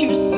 to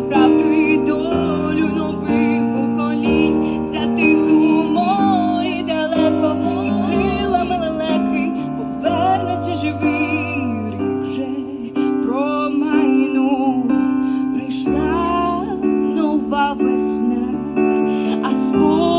правду і долю нових поколінь, за у морі далеко, і крилами лелеки повернеться живий рік промайнув, прийшла нова весна, а спор.